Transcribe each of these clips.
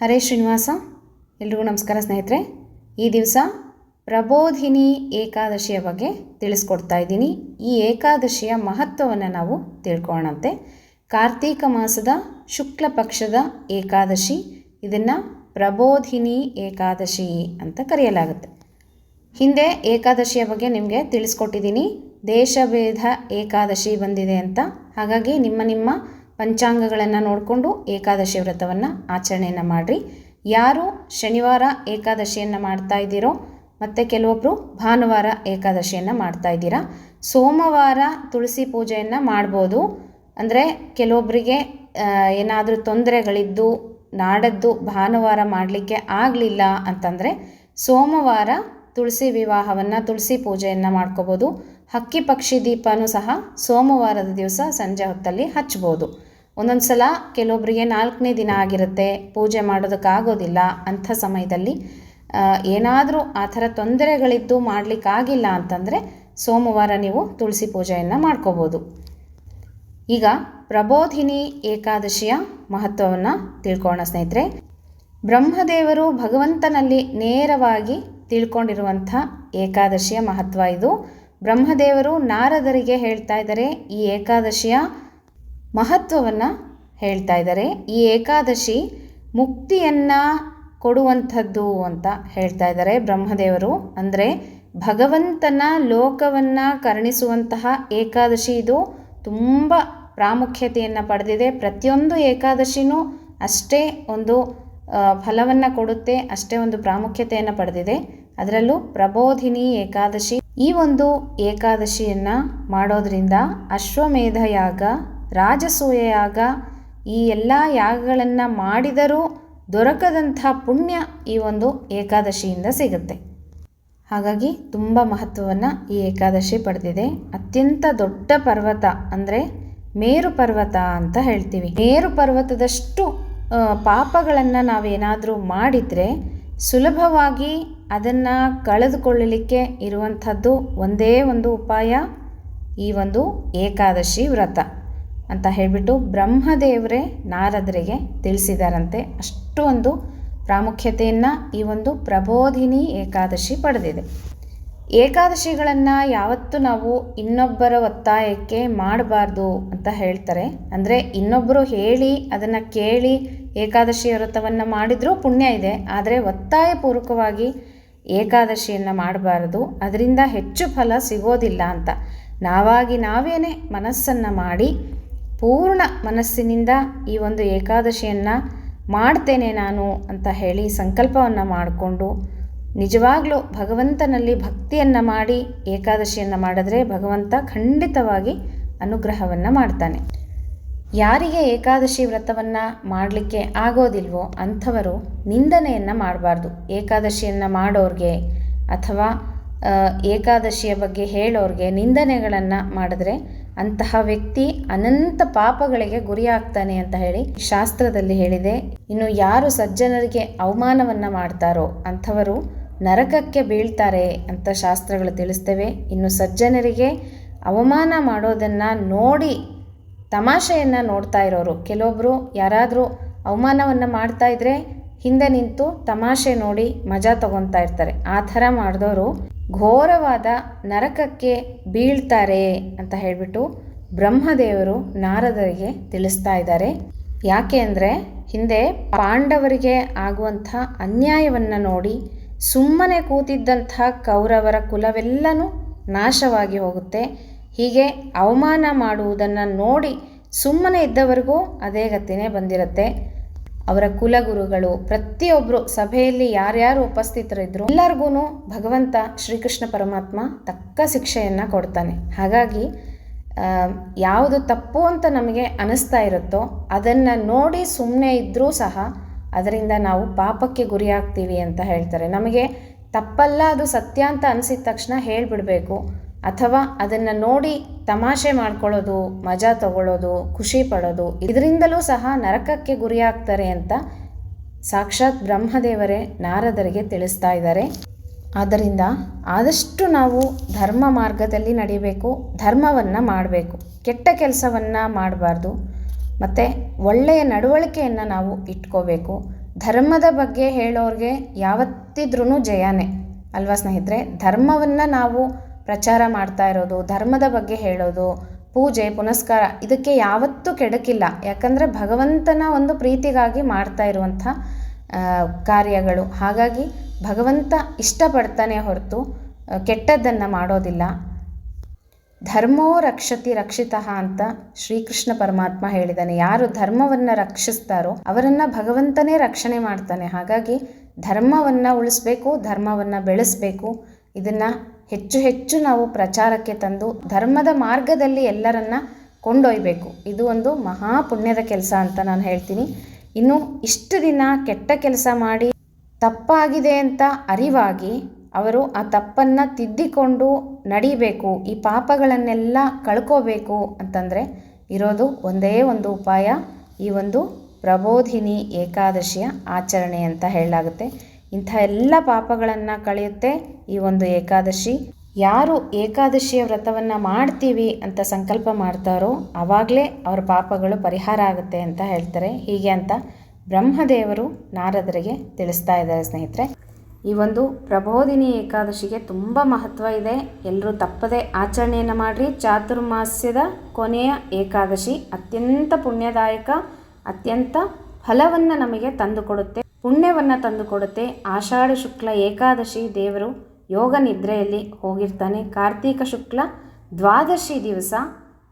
ಹರೇ ಶ್ರೀನಿವಾಸ, ಎಲ್ರಿಗೂ ನಮಸ್ಕಾರ ಸ್ನೇಹಿತರೆ. ಈ ದಿವಸ ಪ್ರಬೋಧಿನಿ ಏಕಾದಶಿಯ ಬಗ್ಗೆ ತಿಳಿಸ್ಕೊಡ್ತಾ ಇದ್ದೀನಿ. ಈ ಏಕಾದಶಿಯ ಮಹತ್ವವನ್ನು ನಾವು ತಿಳ್ಕೊಳ್ಳೋಣಂತೆ. ಕಾರ್ತೀಕ ಮಾಸದ ಶುಕ್ಲ ಪಕ್ಷದ ಏಕಾದಶಿ, ಇದನ್ನು ಪ್ರಬೋಧಿನಿ ಏಕಾದಶಿ ಅಂತ ಕರೆಯಲಾಗುತ್ತೆ. ಹಿಂದೆ ಏಕಾದಶಿಯ ಬಗ್ಗೆ ನಿಮಗೆ ತಿಳಿಸ್ಕೊಟ್ಟಿದ್ದೀನಿ. ದೇಶಭೇದ ಏಕಾದಶಿ ಬಂದಿದೆ ಅಂತ. ಹಾಗಾಗಿ ನಿಮ್ಮ ನಿಮ್ಮ ಪಂಚಾಂಗಗಳನ್ನು ನೋಡಿಕೊಂಡು ಏಕಾದಶಿ ವ್ರತವನ್ನು ಆಚರಣೆಯನ್ನು ಮಾಡಿರಿ. ಯಾರು ಶನಿವಾರ ಏಕಾದಶಿಯನ್ನು ಮಾಡ್ತಾ ಇದ್ದೀರೋ ಮತ್ತು ಕೆಲವೊಬ್ಬರು ಭಾನುವಾರ ಏಕಾದಶಿಯನ್ನು ಮಾಡ್ತಾ ಇದ್ದೀರಾ. ಸೋಮವಾರ ತುಳಸಿ ಪೂಜೆಯನ್ನು ಮಾಡ್ಬೋದು. ಅಂದರೆ ಕೆಲವೊಬ್ಬರಿಗೆ ಏನಾದರೂ ತೊಂದರೆಗಳಿದ್ದು, ನಾಡದ್ದು ಭಾನುವಾರ ಮಾಡಲಿಕ್ಕೆ ಆಗಲಿಲ್ಲ ಅಂತಂದರೆ ಸೋಮವಾರ ತುಳಸಿ ವಿವಾಹವನ್ನು, ತುಳಸಿ ಪೂಜೆಯನ್ನು ಮಾಡ್ಕೋಬೋದು. ಹಕ್ಕಿ ಪಕ್ಷಿ ದೀಪನೂ ಸಹ ಸೋಮವಾರದ ದಿವಸ ಸಂಜೆ ಹೊತ್ತಲ್ಲಿ ಹಚ್ಬೋದು ಒಂದೊಂದು ಸಲ ಕೆಲವೊಬ್ಬರಿಗೆ ನಾಲ್ಕನೇ ದಿನ ಆಗಿರುತ್ತೆ, ಪೂಜೆ ಮಾಡೋದಕ್ಕಾಗೋದಿಲ್ಲ ಅಂಥ ಸಮಯದಲ್ಲಿ ಏನಾದರೂ ಆ ಥರ ತೊಂದರೆಗಳಿದ್ದು ಮಾಡಲಿಕ್ಕಾಗಿಲ್ಲ ಅಂತಂದರೆ ಸೋಮವಾರ ನೀವು ತುಳಸಿ ಪೂಜೆಯನ್ನು ಮಾಡ್ಕೋಬೋದು. ಈಗ ಪ್ರಬೋಧಿನಿ ಏಕಾದಶಿಯ ಮಹತ್ವವನ್ನು ತಿಳ್ಕೋಣ ಸ್ನೇಹಿತರೆ. ಬ್ರಹ್ಮದೇವರು ಭಗವಂತನಲ್ಲಿ ನೇರವಾಗಿ ತಿಳ್ಕೊಂಡಿರುವಂಥ ಏಕಾದಶಿಯ ಮಹತ್ವ ಇದು. ಬ್ರಹ್ಮದೇವರು ನಾರದರಿಗೆ ಹೇಳ್ತಾ ಇದ್ದಾರೆ. ಈ ಏಕಾದಶಿಯ ಮಹತ್ವವನ್ನು ಹೇಳ್ತಾ ಇದ್ದಾರೆ. ಈ ಏಕಾದಶಿ ಮುಕ್ತಿಯನ್ನು ಕೊಡುವಂಥದ್ದು ಅಂತ ಹೇಳ್ತಾ ಇದ್ದಾರೆ ಬ್ರಹ್ಮದೇವರು. ಅಂದರೆ ಭಗವಂತನ ಲೋಕವನ್ನು ಕರುಣಿಸುವಂತಹ ಏಕಾದಶಿ ಇದು. ತುಂಬ ಪ್ರಾಮುಖ್ಯತೆಯನ್ನು ಪಡೆದಿದೆ. ಪ್ರತಿಯೊಂದು ಏಕಾದಶಿನೂ ಅಷ್ಟೇ ಒಂದು ಫಲವನ್ನು ಕೊಡುತ್ತೆ, ಅಷ್ಟೇ ಒಂದು ಪ್ರಾಮುಖ್ಯತೆಯನ್ನು ಪಡೆದಿದೆ. ಅದರಲ್ಲೂ ಪ್ರಬೋಧಿನಿ ಏಕಾದಶಿ. ಈ ಒಂದು ಏಕಾದಶಿಯನ್ನು ಮಾಡೋದರಿಂದ ಅಶ್ವಮೇಧ ಯಾಗ, ರಾಜಸೂಯ ಯಾಗ, ಈ ಎಲ್ಲ ಯಾಗಗಳನ್ನು ಮಾಡಿದರೂ ದೊರಕದಂಥ ಪುಣ್ಯ ಈ ಒಂದು ಏಕಾದಶಿಯಿಂದ ಸಿಗುತ್ತೆ. ಹಾಗಾಗಿ ತುಂಬ ಮಹತ್ವವನ್ನು ಈ ಏಕಾದಶಿ ಪಡೆದಿದೆ. ಅತ್ಯಂತ ದೊಡ್ಡ ಪರ್ವತ ಅಂದರೆ ಮೇರು ಪರ್ವತ ಅಂತ ಹೇಳ್ತೀವಿ. ಮೇರು ಪರ್ವತದಷ್ಟು ಪಾಪಗಳನ್ನು ನಾವೇನಾದರೂ ಮಾಡಿದರೆ ಸುಲಭವಾಗಿ ಅದನ್ನು ಕಳೆದುಕೊಳ್ಳಲಿಕ್ಕೆ ಇರುವಂಥದ್ದು ಒಂದೇ ಒಂದು ಉಪಾಯ, ಈ ಒಂದು ಏಕಾದಶಿ ವ್ರತ ಅಂತ ಹೇಳಿಬಿಟ್ಟು ಬ್ರಹ್ಮದೇವರೇ ನಾರದರಿಗೆ ತಿಳಿಸಿದಾರಂತೆ. ಅಷ್ಟು ಒಂದು ಪ್ರಾಮುಖ್ಯತೆಯನ್ನು ಈ ಒಂದು ಪ್ರಬೋಧಿನಿ ಏಕಾದಶಿ ಪಡೆದಿದೆ. ಏಕಾದಶಿಗಳನ್ನು ಯಾವತ್ತೂ ನಾವು ಇನ್ನೊಬ್ಬರ ಒತ್ತಾಯಕ್ಕೆ ಮಾಡಬಾರ್ದು ಅಂತ ಹೇಳ್ತಾರೆ. ಅಂದರೆ ಇನ್ನೊಬ್ಬರು ಹೇಳಿ ಅದನ್ನು ಕೇಳಿ ಏಕಾದಶಿ ವ್ರತವನ್ನು ಮಾಡಿದರೂ ಪುಣ್ಯ ಇದೆ. ಆದರೆ ಒತ್ತಾಯಪೂರ್ವಕವಾಗಿ ಏಕಾದಶಿಯನ್ನು ಮಾಡಬಾರ್ದು. ಅದರಿಂದ ಹೆಚ್ಚು ಫಲ ಸಿಗೋದಿಲ್ಲ ಅಂತ. ನಾವಾಗಿ ನಾವೇನೇ ಮನಸ್ಸನ್ನು ಮಾಡಿ ಪೂರ್ಣ ಮನಸ್ಸಿನಿಂದ ಈ ಒಂದು ಏಕಾದಶಿಯನ್ನು ಮಾಡ್ತೇನೆ ನಾನು ಅಂತ ಹೇಳಿ ಸಂಕಲ್ಪವನ್ನು ಮಾಡಿಕೊಂಡು ನಿಜವಾಗ್ಲೂ ಭಗವಂತನಲ್ಲಿ ಭಕ್ತಿಯನ್ನು ಮಾಡಿ ಏಕಾದಶಿಯನ್ನು ಮಾಡಿದ್ರೆ ಭಗವಂತ ಖಂಡಿತವಾಗಿ ಅನುಗ್ರಹವನ್ನು ಮಾಡ್ತಾನೆ. ಯಾರಿಗೆ ಏಕಾದಶಿ ವ್ರತವನ್ನು ಮಾಡಲಿಕ್ಕೆ ಆಗೋದಿಲ್ವೋ ಅಂಥವರು ನಿಂದನೆಯನ್ನು ಮಾಡಬಾರ್ದು. ಏಕಾದಶಿಯನ್ನು ಮಾಡೋರಿಗೆ ಅಥವಾ ಏಕಾದಶಿಯ ಬಗ್ಗೆ ಹೇಳೋರಿಗೆ ನಿಂದನೆಗಳನ್ನು ಮಾಡಿದ್ರೆ ಅಂತಹ ವ್ಯಕ್ತಿ ಅನಂತ ಪಾಪಗಳಿಗೆ ಗುರಿಯಾಗ್ತಾನೆ ಅಂತ ಹೇಳಿ ಶಾಸ್ತ್ರದಲ್ಲಿ ಹೇಳಿದೆ. ಇನ್ನು ಯಾರು ಸಜ್ಜನರಿಗೆ ಅವಮಾನವನ್ನು ಮಾಡ್ತಾರೋ ಅಂಥವರು ನರಕಕ್ಕೆ ಬೀಳ್ತಾರೆ ಅಂತ ಶಾಸ್ತ್ರಗಳು ತಿಳಿಸ್ತೇವೆ. ಇನ್ನು ಸಜ್ಜನರಿಗೆ ಅವಮಾನ ಮಾಡೋದನ್ನು ನೋಡಿ ತಮಾಷೆಯನ್ನು ನೋಡ್ತಾ ಇರೋರು. ಕೆಲವೊಬ್ಬರು ಯಾರಾದರೂ ಅವಮಾನವನ್ನು ಮಾಡ್ತಾ ಇದ್ರೆ ಹಿಂದೆ ನಿಂತು ತಮಾಷೆ ನೋಡಿ ಮಜಾ ತಗೊತಾ ಇರ್ತಾರೆ. ಆ ಥರ ಮಾಡಿದವರು ಘೋರವಾದ ನರಕಕ್ಕೆ ಬೀಳ್ತಾರೆ ಅಂತ ಹೇಳಿಬಿಟ್ಟು ಬ್ರಹ್ಮದೇವರು ನಾರದರಿಗೆ ತಿಳಿಸ್ತಾ ಇದ್ದಾರೆ. ಯಾಕೆ ಅಂದರೆ ಹಿಂದೆ ಪಾಂಡವರಿಗೆ ಆಗುವಂಥ ಅನ್ಯಾಯವನ್ನು ನೋಡಿ ಸುಮ್ಮನೆ ಕೂತಿದ್ದಂಥ ಕೌರವರ ಕುಲವೆಲ್ಲನೂ ನಾಶವಾಗಿ ಹೋಗುತ್ತೆ. ಹೀಗೆ ಅವಮಾನ ಮಾಡುವುದನ್ನು ನೋಡಿ ಸುಮ್ಮನೆ ಇದ್ದವರಿಗೂ ಅದೇ ಗತಿನೇ ಬಂದಿರುತ್ತೆ. ಅವರ ಕುಲಗುರುಗಳು ಪ್ರತಿಯೊಬ್ಬರು ಸಭೆಯಲ್ಲಿ ಯಾರ್ಯಾರು ಉಪಸ್ಥಿತರಿದ್ದರು ಎಲ್ಲರಿಗೂ ಭಗವಂತ ಶ್ರೀಕೃಷ್ಣ ಪರಮಾತ್ಮ ತಕ್ಕ ಶಿಕ್ಷೆಯನ್ನು ಕೊಡ್ತಾನೆ. ಹಾಗಾಗಿ ಯಾವುದು ತಪ್ಪು ಅಂತ ನಮಗೆ ಅನಿಸ್ತಾ ಇರುತ್ತೋ ಅದನ್ನು ನೋಡಿ ಸುಮ್ಮನೆ ಇದ್ದರೂ ಸಹ ಅದರಿಂದ ನಾವು ಪಾಪಕ್ಕೆ ಗುರಿಯಾಗ್ತೀವಿ ಅಂತ ಹೇಳ್ತಾರೆ. ನಮಗೆ ತಪ್ಪಲ್ಲ, ಅದು ಸತ್ಯ ಅಂತ ಅನಿಸಿದ ತಕ್ಷಣ ಹೇಳಿಬಿಡಬೇಕು. ಅಥವಾ ಅದನ್ನು ನೋಡಿ ತಮಾಷೆ ಮಾಡ್ಕೊಳ್ಳೋದು, ಮಜಾ ತಗೊಳ್ಳೋದು, ಖುಷಿ ಪಡೋದು, ಇದರಿಂದಲೂ ಸಹ ನರಕಕ್ಕೆ ಗುರಿಯಾಗ್ತಾರೆ ಅಂತ ಸಾಕ್ಷಾತ್ ಬ್ರಹ್ಮದೇವರೇ ನಾರದರಿಗೆ ತಿಳಿಸ್ತಾ ಇದ್ದಾರೆ. ಆದ್ದರಿಂದ ಆದಷ್ಟು ನಾವು ಧರ್ಮ ಮಾರ್ಗದಲ್ಲಿ ನಡಿಬೇಕು, ಧರ್ಮವನ್ನು ಮಾಡಬೇಕು. ಕೆಟ್ಟ ಕೆಲಸವನ್ನು ಮಾಡಬಾರ್ದು. ಮತ್ತು ಒಳ್ಳೆಯ ನಡವಳಿಕೆಯನ್ನು ನಾವು ಇಟ್ಕೋಬೇಕು. ಧರ್ಮದ ಬಗ್ಗೆ ಹೇಳೋರಿಗೆ ಯಾವತ್ತಿದ್ರೂ ಜಯನೇ. ಅಲ್ವಾ ಸ್ನೇಹಿತರೆ? ಧರ್ಮವನ್ನು ನಾವು ಪ್ರಚಾರ ಮಾಡ್ತಾ ಇರೋದು, ಧರ್ಮದ ಬಗ್ಗೆ ಹೇಳೋದು, ಪೂಜೆ, ಪುನಸ್ಕಾರ, ಇದಕ್ಕೆ ಯಾವತ್ತೂ ಕೆಡಕಿಲ್ಲ. ಯಾಕಂದರೆ ಭಗವಂತನ ಒಂದು ಪ್ರೀತಿಗಾಗಿ ಮಾಡ್ತಾ ಇರುವಂಥ ಕಾರ್ಯಗಳು. ಹಾಗಾಗಿ ಭಗವಂತ ಇಷ್ಟಪಡ್ತಾನೆ ಹೊರತು ಕೆಟ್ಟದ್ದನ್ನು ಮಾಡೋದಿಲ್ಲ. ಧರ್ಮೋ ರಕ್ಷತಿ ರಕ್ಷಿತಃ ಅಂತ ಶ್ರೀಕೃಷ್ಣ ಪರಮಾತ್ಮ ಹೇಳಿದ್ದಾನೆ. ಯಾರು ಧರ್ಮವನ್ನು ರಕ್ಷಿಸ್ತಾರೋ ಅವರನ್ನು ಭಗವಂತನೇ ರಕ್ಷಣೆ ಮಾಡ್ತಾನೆ. ಹಾಗಾಗಿ ಧರ್ಮವನ್ನು ಉಳಿಸ್ಬೇಕು, ಧರ್ಮವನ್ನು ಬೆಳೆಸಬೇಕು, ಇದನ್ನು ಹೆಚ್ಚು ಹೆಚ್ಚು ನಾವು ಪ್ರಚಾರಕ್ಕೆ ತಂದು ಧರ್ಮದ ಮಾರ್ಗದಲ್ಲಿ ಎಲ್ಲರನ್ನ ಕೊಂಡೊಯ್ಬೇಕು. ಇದು ಒಂದು ಮಹಾ ಪುಣ್ಯದ ಕೆಲಸ ಅಂತ ನಾನು ಹೇಳ್ತೀನಿ. ಇನ್ನು ಇಷ್ಟು ದಿನ ಕೆಟ್ಟ ಕೆಲಸ ಮಾಡಿ ತಪ್ಪಾಗಿದೆ ಅಂತ ಅರಿವಾಗಿ ಅವರು ಆ ತಪ್ಪನ್ನು ತಿದ್ದಿಕೊಂಡು ನಡಿಬೇಕು, ಈ ಪಾಪಗಳನ್ನೆಲ್ಲ ಕಳ್ಕೋಬೇಕು ಅಂತಂದರೆ ಇರೋದು ಒಂದೇ ಒಂದು ಉಪಾಯ, ಈ ಒಂದು ಪ್ರಬೋಧಿನಿ ಏಕಾದಶಿಯ ಆಚರಣೆ ಅಂತ ಹೇಳಲಾಗುತ್ತೆ. ಇಂಥ ಎಲ್ಲ ಪಾಪಗಳನ್ನು ಕಳೆಯುತ್ತೆ ಈ ಒಂದು ಏಕಾದಶಿ. ಯಾರು ಏಕಾದಶಿಯ ವ್ರತವನ್ನು ಮಾಡ್ತೀವಿ ಅಂತ ಸಂಕಲ್ಪ ಮಾಡ್ತಾರೋ ಆವಾಗಲೇ ಅವರ ಪಾಪಗಳು ಪರಿಹಾರ ಆಗುತ್ತೆ ಅಂತ ಹೇಳ್ತಾರೆ. ಹೀಗೆ ಅಂತ ಬ್ರಹ್ಮದೇವರು ನಾರದರಿಗೆ ತಿಳಿಸ್ತಾ ಇದ್ದಾರೆ ಸ್ನೇಹಿತರೆ. ಈ ಒಂದು ಪ್ರಬೋಧಿನಿ ಏಕಾದಶಿಗೆ ತುಂಬ ಮಹತ್ವ ಇದೆ. ಎಲ್ಲರೂ ತಪ್ಪದೆ ಆಚರಣೆಯನ್ನು ಮಾಡಿರಿ. ಚಾತುರ್ಮಾಸ್ಯದ ಕೊನೆಯ ಏಕಾದಶಿ ಅತ್ಯಂತ ಪುಣ್ಯದಾಯಕ, ಅತ್ಯಂತ ಫಲವನ್ನು ನಮಗೆ ತಂದುಕೊಡುತ್ತೆ. ಪುಣ್ಯವನ್ನು ತಂದುಕೊಡುತ್ತೆ. ಆಷಾಢ ಶುಕ್ಲ ಏಕಾದಶಿ ದೇವರು ಯೋಗ ನಿದ್ರೆಯಲ್ಲಿ ಹೋಗಿರ್ತಾನೆ. ಕಾರ್ತೀಕ ಶುಕ್ಲ ದ್ವಾದಶಿ ದಿವಸ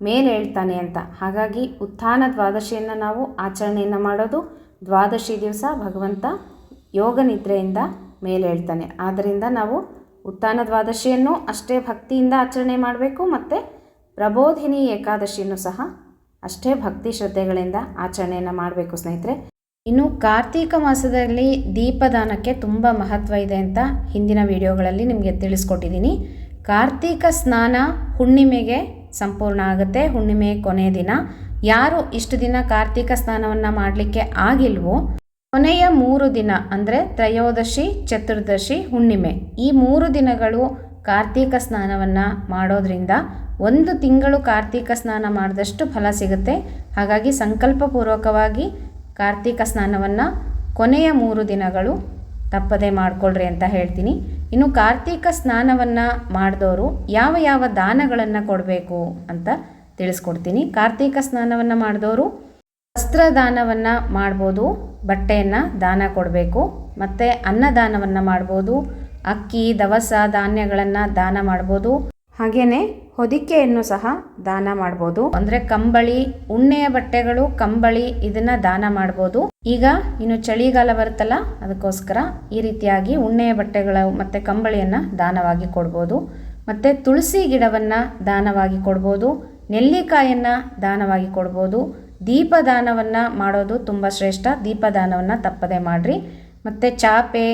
ಮೇಲೇಳ್ತಾನೆ ಅಂತ. ಹಾಗಾಗಿ ಉತ್ಥಾನ ದ್ವಾದಶಿಯನ್ನು ನಾವು ಆಚರಣೆಯನ್ನು ಮಾಡೋದು ದ್ವಾದಶಿ ದಿವಸ ಭಗವಂತ ಯೋಗ ನಿದ್ರೆಯಿಂದ ಮೇಲೇಳ್ತಾನೆ ಆದ್ದರಿಂದ ನಾವು ಉತ್ಥಾನ ದ್ವಾದಶಿಯನ್ನು ಅಷ್ಟೇ ಭಕ್ತಿಯಿಂದ ಆಚರಣೆ ಮಾಡಬೇಕು ಮತ್ತು ಪ್ರಬೋಧಿನಿ ಏಕಾದಶಿಯನ್ನು ಸಹ ಅಷ್ಟೇ ಭಕ್ತಿ ಶ್ರದ್ಧೆಗಳಿಂದ ಆಚರಣೆಯನ್ನು ಮಾಡಬೇಕು ಸ್ನೇಹಿತರೆ. ಇನ್ನು ಕಾರ್ತೀಕ ಮಾಸದಲ್ಲಿ ದೀಪದಾನಕ್ಕೆ ತುಂಬ ಮಹತ್ವ ಇದೆ ಅಂತ ಹಿಂದಿನ ವಿಡಿಯೋಗಳಲ್ಲಿ ನಿಮಗೆ ತಿಳಿಸ್ಕೊಟ್ಟಿದ್ದೀನಿ. ಕಾರ್ತೀಕ ಸ್ನಾನ ಹುಣ್ಣಿಮೆಗೆ ಸಂಪೂರ್ಣ ಆಗುತ್ತೆ. ಹುಣ್ಣಿಮೆ ಕೊನೆಯ ದಿನ. ಯಾರು ಇಷ್ಟು ದಿನ ಕಾರ್ತೀಕ ಸ್ನಾನವನ್ನು ಮಾಡಲಿಕ್ಕೆ ಆಗಿಲ್ವೋ, ಕೊನೆಯ ಮೂರು ದಿನ ಅಂದರೆ ತ್ರಯೋದಶಿ, ಚತುರ್ದಶಿ, ಹುಣ್ಣಿಮೆ ಈ ಮೂರು ದಿನಗಳು ಕಾರ್ತೀಕ ಸ್ನಾನವನ್ನು ಮಾಡೋದ್ರಿಂದ ಒಂದು ತಿಂಗಳು ಕಾರ್ತೀಕ ಸ್ನಾನ ಮಾಡಿದಷ್ಟು ಫಲ ಸಿಗುತ್ತೆ. ಹಾಗಾಗಿ ಸಂಕಲ್ಪಪೂರ್ವಕವಾಗಿ ಕಾರ್ತೀಕ ಸ್ನಾನವನ್ನು ಕೊನೆಯ ಮೂರು ದಿನಗಳು ತಪ್ಪದೆ ಮಾಡಿಕೊಳ್ಳ್ರಿ ಅಂತ ಹೇಳ್ತೀನಿ. ಇನ್ನು ಕಾರ್ತೀಕ ಸ್ನಾನವನ್ನು ಮಾಡಿದವರು ಯಾವ ಯಾವ ದಾನಗಳನ್ನು ಕೊಡಬೇಕು ಅಂತ ತಿಳಿಸ್ಕೊಡ್ತೀನಿ. ಕಾರ್ತೀಕ ಸ್ನಾನವನ್ನು ಮಾಡಿದವರು ವಸ್ತ್ರದಾನವನ್ನು ಮಾಡ್ಬೋದು, ಬಟ್ಟೆಯನ್ನು ದಾನ ಕೊಡಬೇಕು, ಮತ್ತು ಅನ್ನದಾನವನ್ನು ಮಾಡ್ಬೋದು, ಅಕ್ಕಿ, ದವಸ, ಧಾನ್ಯಗಳನ್ನು ದಾನ ಮಾಡ್ಬೋದು ಹಾಗೆಯೇ ಹೊದಿಕೆಯನ್ನು ಸಹ ದಾನ ಮಾಡ್ಬೋದು. ಅಂದರೆ ಕಂಬಳಿ, ಉಣ್ಣೆಯ ಬಟ್ಟೆಗಳು, ಕಂಬಳಿ, ಇದನ್ನ ದಾನ ಮಾಡ್ಬೋದು. ಈಗ ಇನ್ನು ಚಳಿಗಾಲ ಬರುತ್ತಲ್ಲ, ಅದಕ್ಕೋಸ್ಕರ ಈ ರೀತಿಯಾಗಿ ಉಣ್ಣೆಯ ಬಟ್ಟೆಗಳ ಮತ್ತು ಕಂಬಳಿಯನ್ನು ದಾನವಾಗಿ ಕೊಡ್ಬೋದು. ಮತ್ತು ತುಳಸಿ ಗಿಡವನ್ನು ದಾನವಾಗಿ ಕೊಡ್ಬೋದು. ನೆಲ್ಲಿಕಾಯನ್ನು ದಾನವಾಗಿ ಕೊಡ್ಬೋದು. ದೀಪದಾನವನ್ನು ಮಾಡೋದು ತುಂಬ ಶ್ರೇಷ್ಠ. ದೀಪದಾನವನ್ನು ತಪ್ಪದೆ ಮಾಡಿರಿ. ಮತ್ತು ಚಾಪೆ,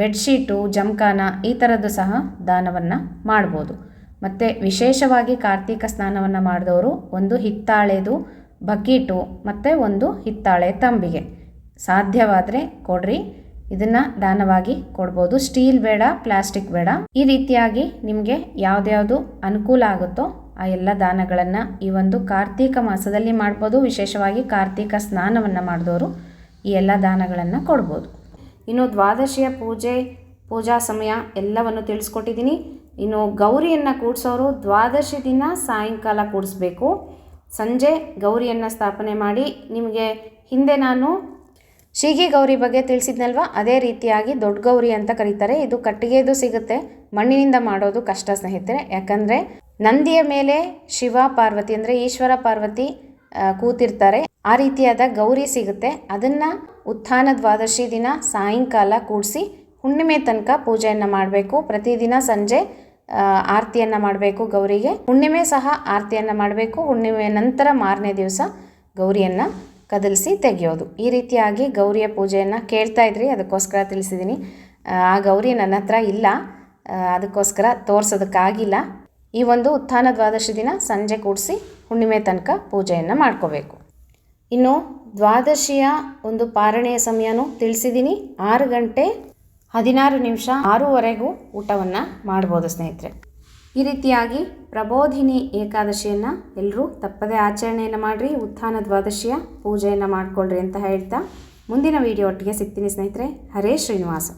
ಬೆಡ್ಶೀಟು ಜಮಖಾನ ಈ ಥರದ್ದು ಸಹ ದಾನವನ್ನು ಮಾಡ್ಬೋದು. ಮತ್ತು ವಿಶೇಷವಾಗಿ ಕಾರ್ತೀಕ ಸ್ನಾನವನ್ನು ಮಾಡಿದವರು ಒಂದು ಹಿತ್ತಾಳೆದು ಬಕೀಟು ಮತ್ತು ಒಂದು ಹಿತ್ತಾಳೆ ತಂಬಿಗೆ. ಸಾಧ್ಯವಾದರೆ ಕೊಡ್ರಿ. ಇದನ್ನು ದಾನವಾಗಿ ಕೊಡ್ಬೋದು. ಸ್ಟೀಲ್ ಬೇಡ, ಪ್ಲಾಸ್ಟಿಕ್ ಬೇಡ. ಈ ರೀತಿಯಾಗಿ ನಿಮಗೆ ಯಾವುದ್ಯಾವುದು ಅನುಕೂಲ ಆಗುತ್ತೋ ಆ ಎಲ್ಲ ದಾನಗಳನ್ನು ಈ ಒಂದು ಕಾರ್ತೀಕ ಮಾಸದಲ್ಲಿ ಮಾಡ್ಬೋದು. ವಿಶೇಷವಾಗಿ ಕಾರ್ತೀಕ ಸ್ನಾನವನ್ನು ಮಾಡಿದವರು ಈ ಎಲ್ಲ ದಾನಗಳನ್ನು ಕೊಡ್ಬೋದು. ಇನ್ನು ದ್ವಾದಶಿಯ ಪೂಜೆ, ಪೂಜಾ ಸಮಯ ಎಲ್ಲವನ್ನು ತಿಳಿಸ್ಕೊಟ್ಟಿದ್ದೀನಿ. ಇನ್ನು ಗೌರಿಯನ್ನು ಕೂಡಿಸೋರು ದ್ವಾದಶಿ ದಿನ ಸಾಯಂಕಾಲ ಕೂಡಿಸ್ಬೇಕು. ಸಂಜೆ ಗೌರಿಯನ್ನು ಸ್ಥಾಪನೆ ಮಾಡಿ ನಿಮಗೆ ಹಿಂದೆ ನಾನು ಶೀಗಿ ಗೌರಿ ಬಗ್ಗೆ ತಿಳಿಸಿದ್ನಲ್ವ? ಅದೇ ರೀತಿಯಾಗಿ ದೊಡ್ಡ ಗೌರಿ ಅಂತ ಕರೀತಾರೆ. ಇದು ಕಟ್ಟಿಗೆದು ಸಿಗುತ್ತೆ. ಮಣ್ಣಿನಿಂದ ಮಾಡೋದು ಕಷ್ಟ ಸ್ನೇಹಿತರೆ. ಯಾಕಂದರೆ ನಂದಿಯ ಮೇಲೆ ಶಿವ ಪಾರ್ವತಿ ಅಂದರೆ ಈಶ್ವರ ಪಾರ್ವತಿ ಕೂತಿರ್ತಾರೆ. ಆ ರೀತಿಯಾದ ಗೌರಿ ಸಿಗುತ್ತೆ. ಅದನ್ನು ಉತ್ಥಾನ ದ್ವಾದಶಿ ದಿನ ಸಾಯಂಕಾಲ ಕೂಡಿಸಿ ಹುಣ್ಣಿಮೆ ತನಕ ಪೂಜೆಯನ್ನು ಮಾಡಬೇಕು. ಪ್ರತಿದಿನ ಸಂಜೆ ಆರತಿಯನ್ನು ಮಾಡಬೇಕು ಗೌರಿಗೆ. ಹುಣ್ಣಿಮೆ ಸಹ ಆರತಿಯನ್ನು ಮಾಡಬೇಕು. ಹುಣ್ಣಿಮೆ ನಂತರ ಮಾರನೇ ದಿವಸ ಗೌರಿಯನ್ನು ಕದಲಿಸಿ ತೆಗೆಯೋದು. ಈ ರೀತಿಯಾಗಿ ಗೌರಿಯ ಪೂಜೆಯನ್ನು ಕೇಳ್ತಾ ಇದ್ರಿ ಅದಕ್ಕೋಸ್ಕರ ತಿಳಿಸಿದ್ದೀನಿ. ಆ, ಗೌರಿ ನನ್ನ ಹತ್ರ ಇಲ್ಲ. ಅದಕ್ಕೋಸ್ಕರ ತೋರಿಸೋದಕ್ಕಾಗಿಲ್ಲ. ಈ ಒಂದು ಉತ್ಥಾನ ದ್ವಾದಶಿ ದಿನ ಸಂಜೆ ಕೂಡಿಸಿ ಹುಣ್ಣಿಮೆ ತನಕ ಪೂಜೆಯನ್ನು ಮಾಡ್ಕೋಬೇಕು. ಇನ್ನು ದ್ವಾದಶಿಯ ಒಂದು ಪಾರಣೆಯ ಸಮಯನೂ ತಿಳಿಸಿದ್ದೀನಿ. ಆರು ಗಂಟೆ ಹದಿನಾರು ನಿಮಿಷ ಆರೂವರೆಗೂ ಊಟವನ್ನು ಮಾಡ್ಬೋದು ಸ್ನೇಹಿತರೆ. ಈ ರೀತಿಯಾಗಿ ಪ್ರಬೋಧಿನಿ ಏಕಾದಶಿಯನ್ನು ಎಲ್ಲರೂ ತಪ್ಪದೇ ಆಚರಣೆಯನ್ನು ಮಾಡಿರಿ, ಉತ್ಥಾನ ದ್ವಾದಶಿಯ ಪೂಜೆಯನ್ನು ಮಾಡಿಕೊಳ್ಳ್ರಿ ಅಂತ ಹೇಳ್ತಾ ಮುಂದಿನ ವಿಡಿಯೋ ಒಟ್ಟಿಗೆ ಸಿಗ್ತೀನಿ ಸ್ನೇಹಿತರೆ. ಹರೇ ಶ್ರೀನಿವಾಸ.